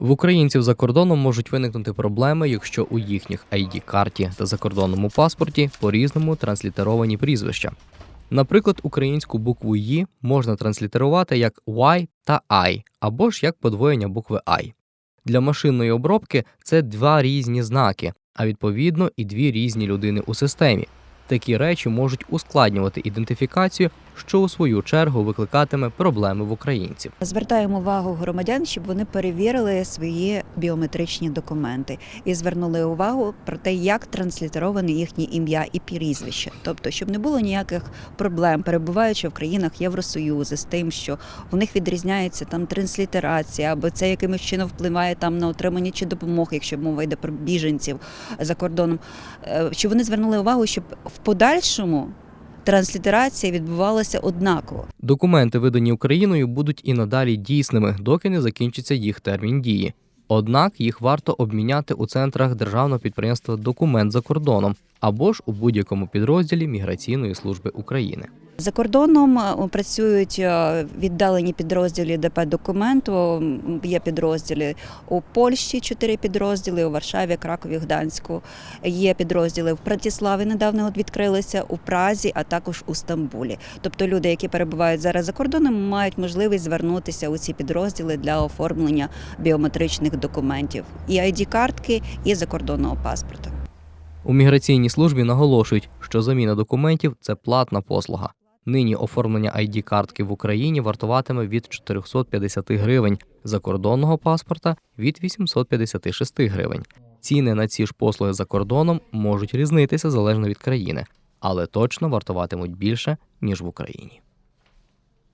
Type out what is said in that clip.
В українців за кордоном можуть виникнути проблеми, якщо у їхніх id карті та закордонному паспорті по-різному транслітеровані прізвища. Наприклад, українську букву «ї» можна транслітерувати як Y та I, або ж як подвоєння букви I. Для машинної обробки це два різні знаки, а відповідно і дві різні людини у системі. Такі речі можуть ускладнювати ідентифікацію, що у свою чергу викликатиме проблеми в українців. Звертаємо увагу громадян, щоб вони перевірили свої біометричні документи і звернули увагу про те, як транслітероване їхнє ім'я і прізвище. Тобто, щоб не було ніяких проблем, перебуваючи в країнах Євросоюзу, з тим, що у них відрізняється там транслітерація, або це якимось чином впливає там на отримання чи допомоги, якщо мова йде про біженців за кордоном. Е, Щоб вони звернули увагу, щоб в подальшому транслітерація відбувалася однаково. Документи, видані Україною, будуть і надалі дійсними, доки не закінчиться їх термін дії. Однак їх варто обміняти у центрах державного підприємства Документ за кордоном або ж у будь-якому підрозділі Міграційної служби України. За кордоном е, працюють е, віддалені підрозділі ДП документу. Є підрозділи у Польщі, чотири підрозділи, у Варшаві, Кракові, Гданську. Є підрозділи в Братиславі, недавно відкрилися, у Празі, а також у Стамбулі. Тобто люди, які перебувають зараз за кордоном, мають можливість звернутися у ці підрозділи для оформлення біометричних документів і ID-картки, і закордонного паспорта. У міграційній службі наголошують, що заміна документів це платна послуга. Нині оформлення id картки в Україні вартуватиме від 450 гривень, закордонного паспорта від 856 гривень. Ціни на ці ж послуги за кордоном можуть різнитися залежно від країни, але точно вартуватимуть більше ніж в Україні.